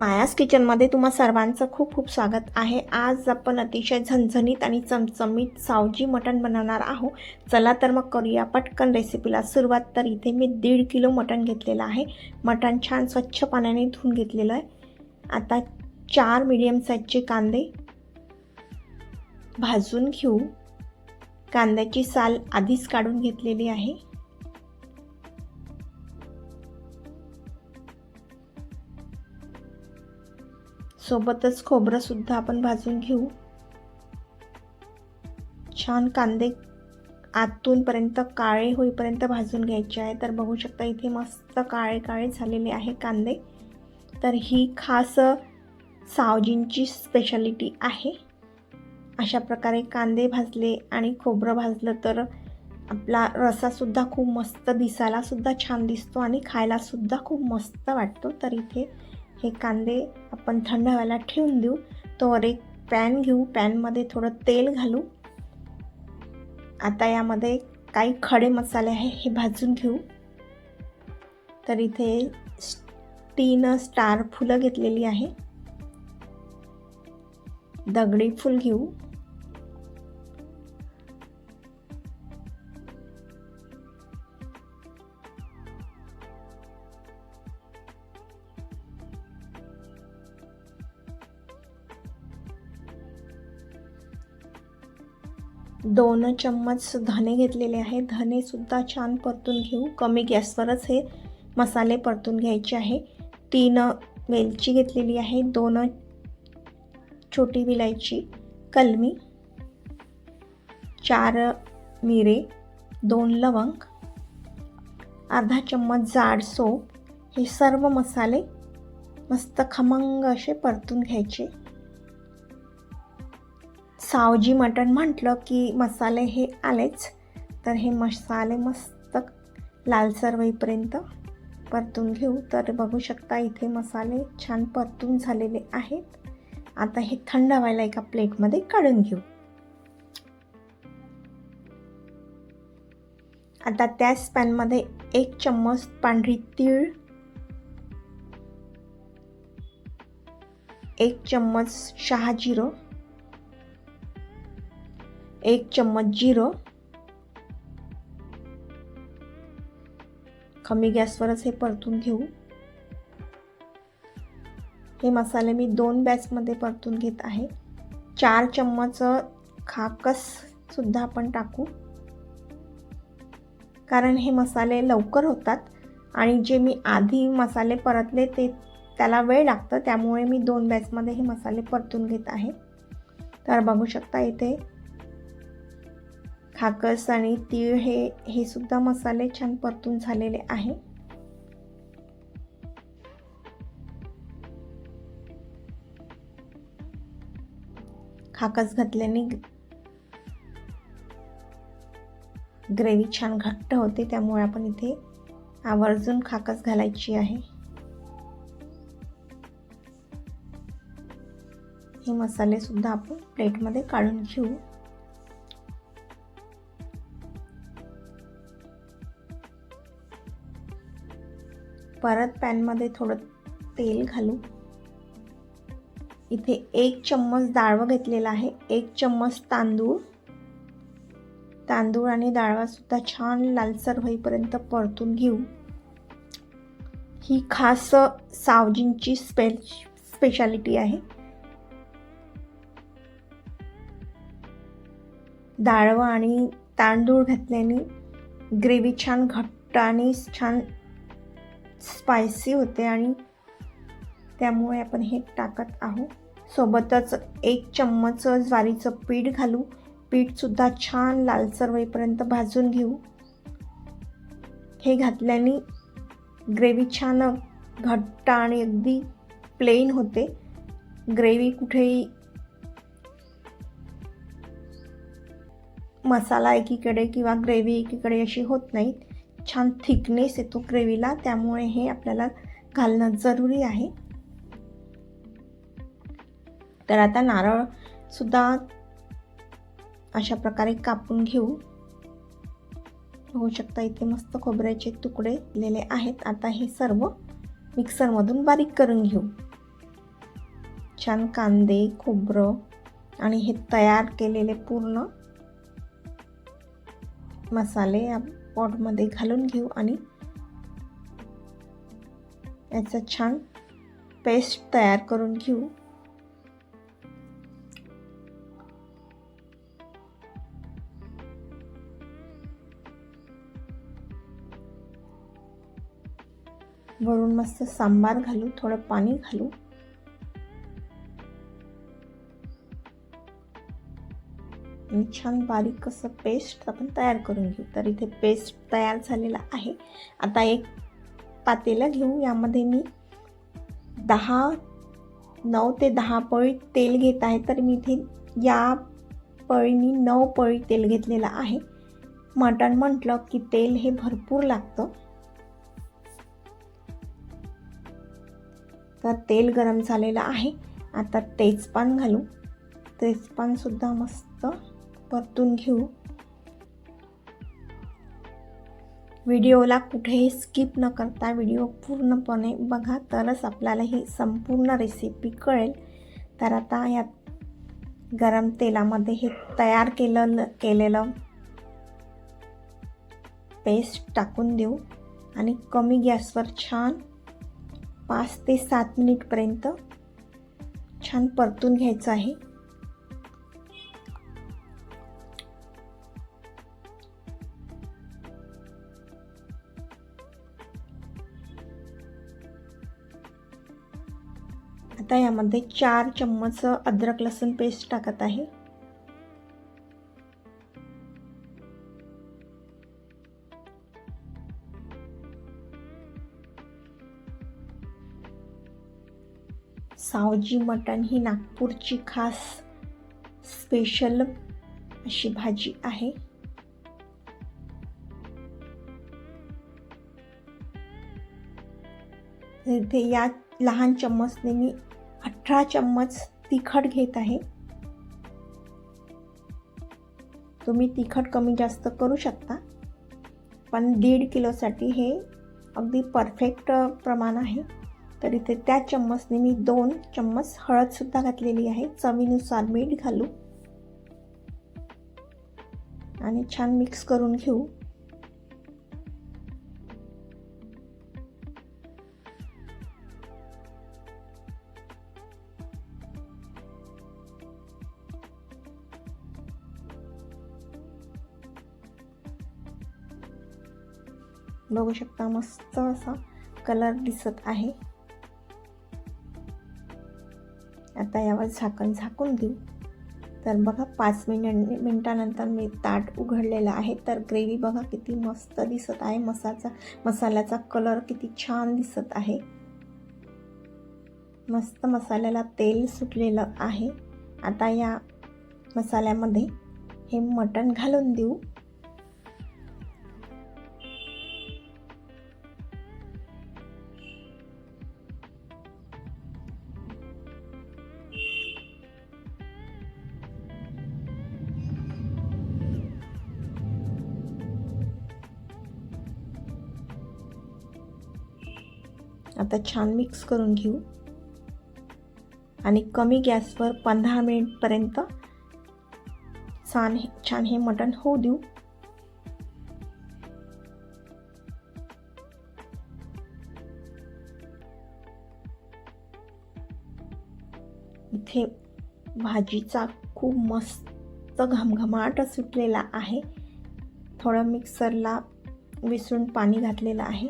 मायास किचनमध्ये तुम्हा सर्वांचं खूप खूप स्वागत आहे. आज आपण अतिशय झणझणीत आणि चमचमीत सावजी मटण बनवणार आहोत. चला तर मग करूया पटकन रेसिपीला सुरुवात. तर इथे मी दीड किलो मटण घेतलेलं आहे. मटण छान स्वच्छ पाण्याने धुवून घेतलेलं आहे. आता चार मीडियम साईजचे कांदे भाजून घेऊ. कांद्याची साल आधीच काढून घेतलेली आहे. सोबतच खोबरंसुद्धा आपण भाजून घेऊ. छान कांदे आतूनपर्यंत काळे होईपर्यंत भाजून घ्यायचे आहे. तर बघू शकता इथे मस्त काळे काळे झालेले आहे कांदे. तर ही खास सावजींची स्पेशालिटी आहे. अशा प्रकारे कांदे भाजले आणि खोबरं भाजलं तर आपला रसासुद्धा खूप मस्त दिसायलासुद्धा छान दिसतो आणि खायलासुद्धा खूप मस्त वाटतो. तर इथे हे कांदे आपण थंड व्हायला ठेवून देऊ. तोवर एक पॅन घेऊ. पॅनमध्ये थोडं तेल घालू. आता यामध्ये काही खडे मसाले आहे हे भाजून घेऊ. तर इथे तीन स्टार फुलं घेतलेली आहे. दगडी फूल घेऊ. दोन चम्मच धने घेतलेले आहे. धनेसुद्धा छान परतून घेऊ. कमी गॅसवरच हे मसाले परतून घ्यायचे आहे. तीन वेलची घेतलेली आहे. दोन छोटी विलायची कलमी चार मिरे दोन लवंग अर्धा चम्मच जाड सोप हे सर्व मसाले मस्त खमंग असे परतून घ्यायचे. सावजी मटण म्हटलं की मसाले हे आलेच. तर हे मसाले मस्त लालसर होईपर्यंत परतून घेऊ. तर बघू शकता इथे मसाले छान परतून झालेले आहेत. आता हे थंड व्हायला एका प्लेटमध्ये काढून घेऊ. आता त्याच पॅनमध्ये एक चम्मच पांढरी तीळ एक चम्मच शहा जिरं एक चम्मच जिरं. कमी गॅसवरच हे परतून घेऊ. हे मसाले मी दोन बॅचमध्ये परतून घेत आहे. चार चम्मच खाकस सुद्धा आपण टाकू. कारण हे मसाले लवकर होतात आणि जे मी आधी मसाले परतले ते त्याला वेळ लागतं त्यामुळे मी दोन बॅचमध्ये हे मसाले परतून घेत आहे. तर बघू शकता इथे खाकस आणि तीळ हे हे सुद्धा मसाले छान परतून झालेले आहे. खाकस घातल्याने ग्रेव्ही छान घट्ट होते त्यामुळे आपण इथे आवर्जून खाकस घालायची आहे. हे मसाले सुद्धा आपण प्लेटमध्ये काढून घेऊ. परत पॅनमध्ये थोडं तेल घालू. इथे एक चम्मच डाळवं घेतलेला आहे. एक चम्मच तांदूळ. तांदूळ आणि डाळवासुद्धा छान लालसर होईपर्यंत परतून घेऊ. ही खास सावजींची स्पे स्पेशालिटी आहे. डाळवं आणि तांदूळ घातल्याने ग्रेव्ही छान घट्ट आणि छान स्पायसी होते आणि त्यामुळे आपण हे टाकत आहोत. सोबतच एक चम्मच ज्वारीचं पीठ घालू. पीठसुद्धा छान लालसर होईपर्यंत भाजून घेऊ. हे घातल्याने ग्रेव्ही छान घट्ट आणि अगदी प्लेन होते. ग्रेव्ही कुठेही मसाला एकीकडे किंवा ग्रेव्ही एकीकडे अशी होत नाही छान थिकनेस येतो ग्रेव्हीला त्यामुळे हे आपल्याला घालणं जरुरी आहे. तर आता नारळसुद्धा अशा प्रकारे कापून घेऊ. होऊ शकता इथे मस्त खोबऱ्याचे तुकडे दिलेले आहेत. आता हे सर्व मिक्सरमधून बारीक करून घेऊ. छान कांदे खोबरं आणि हे तयार केलेले पूर्ण मसाले पॉटमध्ये घालून घेऊ आणि याचं छान पेस्ट तयार करून घेऊ. वरून मस्त सांबार घालू थोडं पाणी घालू. आणि छान बारीक असं पेस्ट आपण तयार करून घेऊ. तर इथे पेस्ट तयार झालेला आहे. आता एक पातेलं घेऊ. यामध्ये मी दहा नऊ ते दहा पळी तेल घेत आहे. तर मी इथे या पळीनी नऊ पळी तेल घेतलेलं आहे. मटण म्हटलं की तेल हे भरपूर लागतं. तर तेल गरम झालेलं आहे. आता तेजपान घालू. तेजपानसुद्धा मस्त परतून घेऊ. व्हिडिओला कुठेही स्किप न करता व्हिडिओ पूर्णपणे बघा तरच आपल्याला ही संपूर्ण रेसिपी कळेल. तर आता यात गरम तेलामध्ये हे तयार केलं केलेलं पेस्ट टाकून देऊ. आणि कमी गॅसवर छान पाच ते सात मिनिटपर्यंत छान परतून घ्यायचं आहे. आता यामध्ये चार चम्मच अद्रक लसूण पेस्ट टाकत आहे. सावजी मटण ही नागपूरची खास स्पेशल अशी भाजी आहे. इथे या लहान चम्मचने मी अठरा चम्मच तिखट घेत आहे. तुम्ही तिखट कमी जास्त करू शकता. पण दीड किलोसाठी हे अगदी परफेक्ट प्रमाण आहे. तर इथे त्या चम्मचने मी दोन चम्मच हळदसुद्धा घातलेली आहे. चवीनुसार मीठ घालू. आणि छान मिक्स करून घेऊ. बघू शकता मस्त असा कलर दिसत आहे. आता यावर झाकण झाकून देऊ. तर बघा पाच मिनिट मिनटानंतर मी ताट उघडलेलं आहे. तर ग्रेव्ही बघा किती मस्त दिसत आहे. मसाचा मसाल्याचा कलर किती छान दिसत आहे. मस्त मसाल्याला तेल सुटलेलं आहे. आता या मसाल्यामध्ये हे मटण घालून देऊ. आता छान मिक्स करून घेऊ. आणि कमी गॅसवर पंधरा मिनिटपर्यंत छान छान हे मटण होऊ देऊ. इथे भाजीचा खूप मस्त घमघमाट सुटलेला आहे. थोडं मिक्सरला विसरून पाणी घातलेलं आहे.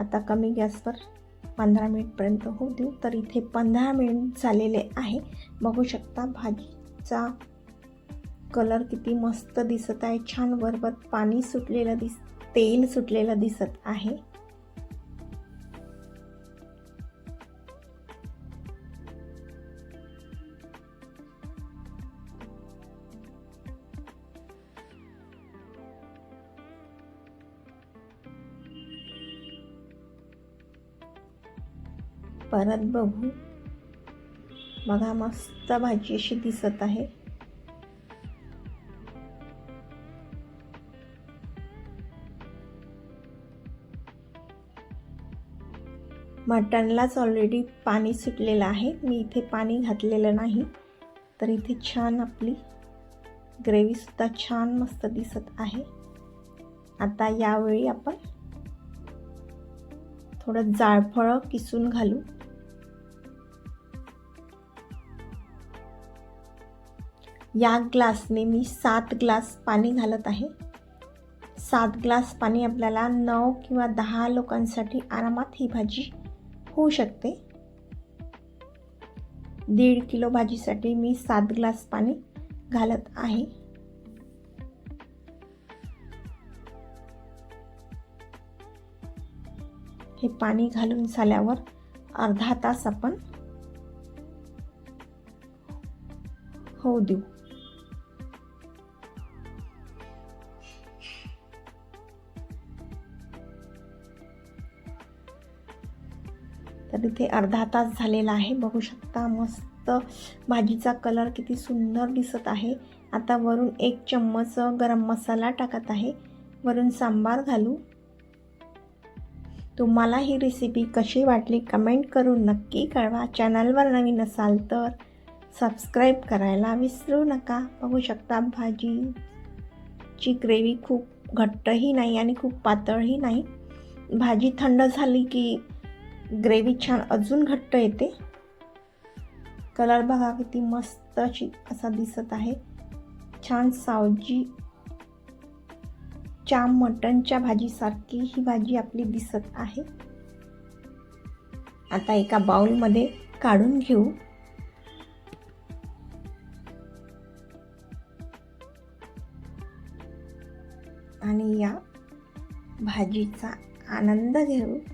आता कमी गॅसवर पंधरा मिनिटपर्यंत होऊ देऊ. तर इथे पंधरा मिनिट झालेले आहे. बघू शकता भाजीचा कलर किती मस्त दिसत आहे. छान वरवर पाणी सुटलेलं दिस तेल सुटलेलं दिसत आहे. परत बघू. बघा मस्त भाजी अशी दिसत आहे. मटणलाच ऑलरेडी पाणी सुटलेलं आहे. मी इथे पाणी घातलेलं नाही. तर इथे छान आपली ग्रेव्हीसुद्धा छान मस्त दिसत आहे. आता यावेळी आपण थोडं जाळफळं किसून घालू. या ग्लासने मी सात ग्लास पाणी घालत आहे. सात ग्लास पाणी आपल्याला नऊ किंवा दहा लोकांसाठी आरामात ही भाजी होऊ शकते. दीड किलो भाजीसाठी मी सात ग्लास पाणी घालत आहे. हे पाणी घालून झाल्यावर अर्धा तास आपण होऊ देऊ. तर इथे अर्धा तास झालेला आहे. बघू शकता मस्त भाजीचा कलर किती सुंदर दिसत आहे. आता वरून एक चम्मच गरम मसाला टाकत आहे. वरून सांबार घालू. तुम्हाला ही रेसिपी कशी वाटली कमेंट करून नक्की कळवा. चॅनलवर नवीन असाल तर सबस्क्राईब करायला विसरू नका. बघू शकता भाजीची ग्रेव्ही खूप घट्टही नाही आणि खूप पातळही नाही. भाजी थंड झाली की ग्रेव्ही छान अजून घट्ट येते. कलर बघा किती मस्त अशी असा दिसत आहे. छान सावजी च्या मटणच्या भाजीसारखी ही भाजी आपली दिसत आहे. आता एका बाउलमध्ये काढून घेऊ. आणि या भाजीचा आनंद घेऊ.